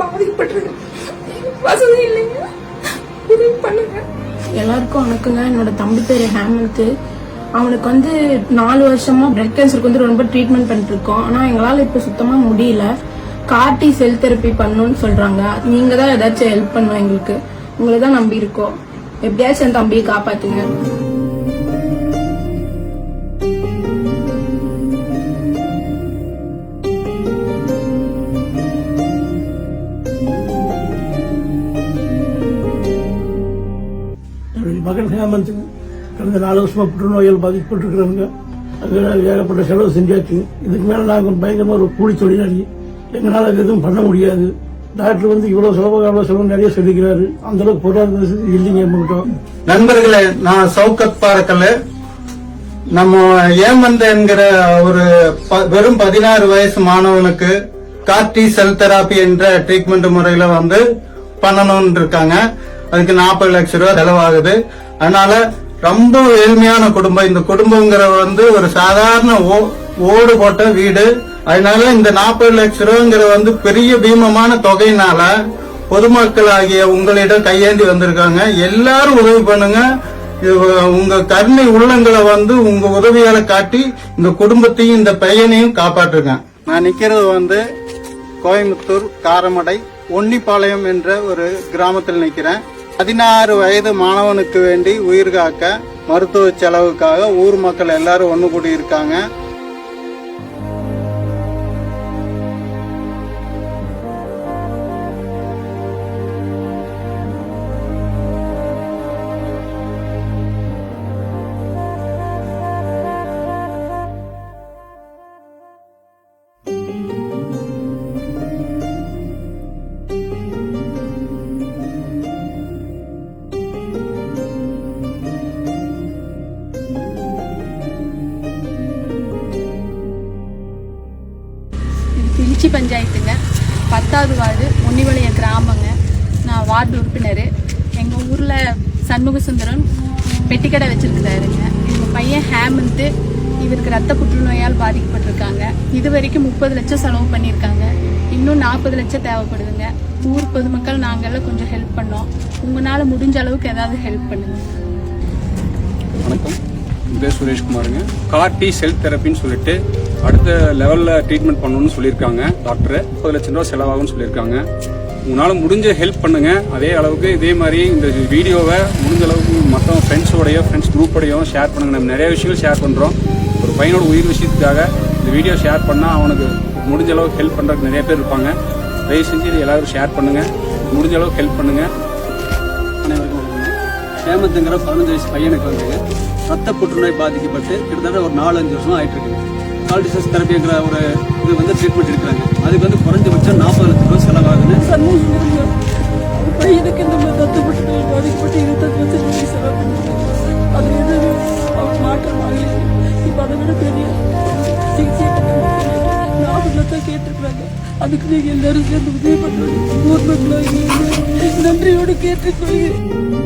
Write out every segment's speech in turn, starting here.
பாதிக்கப்பட்டிருக்கு வசதி இல்லைங்க உதவி பண்ணுங்க எல்லாருக்கும் வணக்கங்க என்னோட தம்பி பேரு ஹேமந்த். அவனுக்கு வந்து நாலு வருஷமா பிரெட் கேன்சருக்கு வந்து ரொம்ப ட்ரீட்மெண்ட் பண்ணிட்டு இருக்கோம் ஆனா எங்களால இப்ப சுத்தமா முடியல. கார்டி செல் தெரப்பி பண்ணணும்னு சொல்றாங்க. நீங்க தான் ஏதாச்சும் ஹெல்ப் பண்ணணும் எங்களுக்கு. உங்களை தான் நம்பி இருக்கோம் எப்படியாச்சும் என் தம்பியை காப்பாத்துங்க. கிராமத்துக்கு கடந்த நாலு வருஷமா புற்றுநோயால் பாதிக்கப்பட்டிருக்கிறவங்க அங்கே ஏகப்பட்ட செலவு செஞ்சாச்சு. இதுக்கு மேல நாங்கள் பயங்கரமா ஒரு கூலி தொழிலாளி. எங்களால் எதுவும் பண்ண முடியாது. டாக்டர் வந்து இவ்வளவு செலவு அவ்வளவு செலவு நிறைய சொல்லிக்கிறாரு. அந்த அளவுக்கு பொருளாதார இல்லைங்க மட்டும் நண்பர்களே நான் சவுகத் பார்க்கல நம்ம ஏமந்த என்கிற ஒரு ப- வெறும் பதினாறு வயசு மாணவனுக்கு கார்டி செல் தெராப்பி என்ற ட்ரீட்மெண்ட் முறையில வந்து பண்ணணும்னு இருக்காங்க. அதுக்கு நாற்பது லட்சம் ரூபாய் செலவாகுது. அதனால ரொம்ப ஏழ்மையான குடும்பம். இந்த குடும்பங்கிற வந்து ஒரு சாதாரண ஓ- ஓடு போட்ட வீடு. அதனால இந்த நாற்பது லட்சம் ரூபாங்கிற வந்து பெரிய பீமமான தொகையினால பொதுமக்கள் ஆகிய உங்களிடம் கையேந்தி வந்திருக்காங்க. எல்லாரும் உதவி பண்ணுங்க. உங்க கருணை உள்ளங்களை வந்து உங்க உதவியால காட்டி இந்த குடும்பத்தையும் இந்த பையனையும் காப்பாற்றுங்க. நான் நிக்கிறது வந்து கோயம்புத்தூர் காரமடை ஒன்னிப்பாளையம் என்ற ஒரு கிராமத்தில் நிக்கிறேன். பதினாறு வயது மாணவனுக்கு வேண்டி உயிர் காக்க மருத்துவ செலவுக்காக ஊர் மக்கள் எல்லாரும் ஒன்று கூடி இருக்காங்க திருச்சி பஞ்சாயத்துங்க. பத்தாவது வார்டு முன்னிவளைய கிராமங்க. நான் வார்டு உறுப்பினர். எங்கள் ஊரில் சண்முக சுந்தரம் பெட்டிக்கடை வச்சிருக்கிறாருங்க. எங்கள் பையன் ஹேமந்து. இவருக்கு ரத்த புற்றுநோயால் பாதிக்கப்பட்டிருக்காங்க. இது வரைக்கும் முப்பது லட்சம் செலவு பண்ணியிருக்காங்க. இன்னும் நாற்பது லட்சம் தேவைப்படுதுங்க. ஊர் பொதுமக்கள் நாங்கெல்லாம் கொஞ்சம் ஹெல்ப் பண்ணோம். உங்களால் முடிஞ்ச அளவுக்கு ஏதாவது ஹெல்ப் பண்ணுங்க. வணக்கம். என் பேர் சுரேஷ்குமாருங்க. கார்டி செல் தெரப்பின்னு சொல்லிட்டு அடுத்த லெவலில் ட்ரீட்மெண்ட் பண்ணணும்னு சொல்லியிருக்காங்க டாக்டர் முப்பது லட்சம் ரூபா செலவாகும்னு சொல்லியிருக்காங்க. உங்களால் முடிஞ்ச ஹெல்ப் பண்ணுங்க. அதே அளவுக்கு இதே மாதிரி இந்த வீடியோவை முடிஞ்ச அளவுக்கு மற்ற ஃப்ரெண்ட்ஸோடையோ ஃப்ரெண்ட்ஸ் குரூப்போடையோ ஷேர் பண்ணுங்க. நம்ம நிறைய விஷயங்கள் ஷேர் பண்ணுறோம் ஒரு பையனோட உயிர் விஷயத்துக்காக இந்த வீடியோ ஷேர் பண்ணால் அவனுக்கு முடிஞ்ச அளவுக்கு ஹெல்ப் பண்ணுறதுக்கு நிறைய பேர் இருப்பாங்க. தயவு செஞ்சு இது எல்லோரும் ஷேர் பண்ணுங்கள் முடிஞ்ச அளவுக்கு ஹெல்ப் பண்ணுங்கள் ஹேமந்த்ங்கிற பதினஞ்சு வயசு பையனுக்கு வந்துங்க ரத்த புற்றுநோய் பாதிக்கப்பட்டு கிட்டத்தட்ட ஒரு நாலு அஞ்சு வருஷம் ஆயிட்டு இருக்குங்க கால்டிசஸ் தெரப்பிங்கிற ஒரு இது வந்து ட்ரீட்மெண்ட் எடுக்கிறாங்க. அதுக்கு வந்து குறைஞ்சபட்சம் நாற்பது லட்சம் ரூபாய் செலவாகுது சண்முகம் பையனுக்கு இந்த மாதிரி ரத்த புற்றுநோய் பாதிக்கப்பட்டு இருபத்தஞ்சு வருஷம் செலவு பண்ணிருக்காங்க அது எதுவும் அவர் மாற்றம் ஆகலை. இப்போ அதை விட பெரிய சிகிச்சை நாற்பது லட்சம் கேட்டிருக்கிறாங்க. அதுக்கு நீங்க எல்லாரும் சேர்ந்து உதவி பண்ணுறது கவர்மெண்ட்ல நன்றியோடு கேட்டுக்கொள்கிறேன்.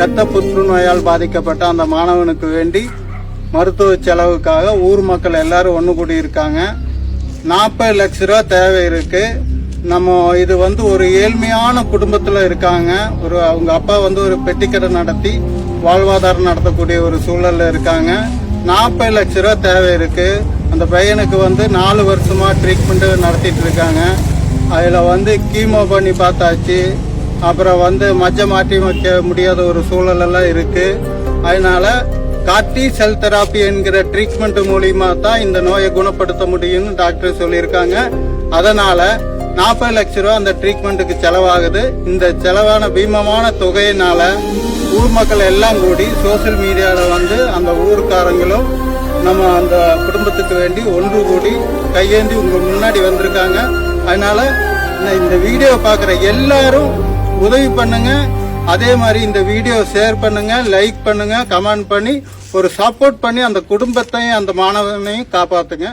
இரத்த புற்றுநோயால் பாதிக்கப்பட்ட அந்த மாணவனுக்கு வேண்டி மருத்துவ செலவுக்காக ஊர் மக்கள் எல்லாரும் ஒன்று கூடி இருக்காங்க நாற்பது லட்ச ரூபா தேவை இருக்கு. நம்ம இது வந்து ஒரு ஏழ்மையான குடும்பத்தில் இருக்காங்க. ஒரு அவங்க அப்பா வந்து ஒரு பெட்டிக்கடை நடத்தி வாழ்வாதாரம் நடத்தக்கூடிய ஒரு சூழலில் இருக்காங்க. நாற்பது லட்ச ரூபா தேவை இருக்கு. அந்த பையனுக்கு வந்து நாலு வருஷமா ட்ரீட்மெண்ட் நடத்திட்டு இருக்காங்க. அதில் வந்து கீமோ பண்ணி பார்த்தாச்சு. அப்புறம் வந்து மஜ்ஜை மாற்றி வைக்க முடியாத ஒரு சூழல் எல்லாம் இருக்கு. அதனால காட்டி செல் தெராப்பி என்கிற ட்ரீட்மெண்ட் மூலியமா தான் இந்த நோயை குணப்படுத்த முடியும்னு டாக்டர் சொல்லியிருக்காங்க. அதனால நாற்பது லட்ச ரூபா அந்த ட்ரீட்மெண்ட்டுக்கு செலவாகுது. இந்த செலவான பீமமான தொகையினால ஊர் மக்கள் எல்லாம் கூடி சோஷியல் மீடியாவில் வந்து அந்த ஊருக்காரங்களும் நம்ம அந்த குடும்பத்துக்கு வேண்டி ஒன்று கூடி கையேந்தி உங்க முன்னாடி வந்திருக்காங்க. அதனால இந்த வீடியோ பார்க்குற எல்லாரும் உதவி பண்ணுங்க. அதே மாதிரி இந்த வீடியோ ஷேர் பண்ணுங்க லைக் பண்ணுங்க கமெண்ட் பண்ணி ஒரு சப்போர்ட் பண்ணி அந்த குடும்பத்தையும் அந்த மாணவனையும் காப்பாத்துங்க.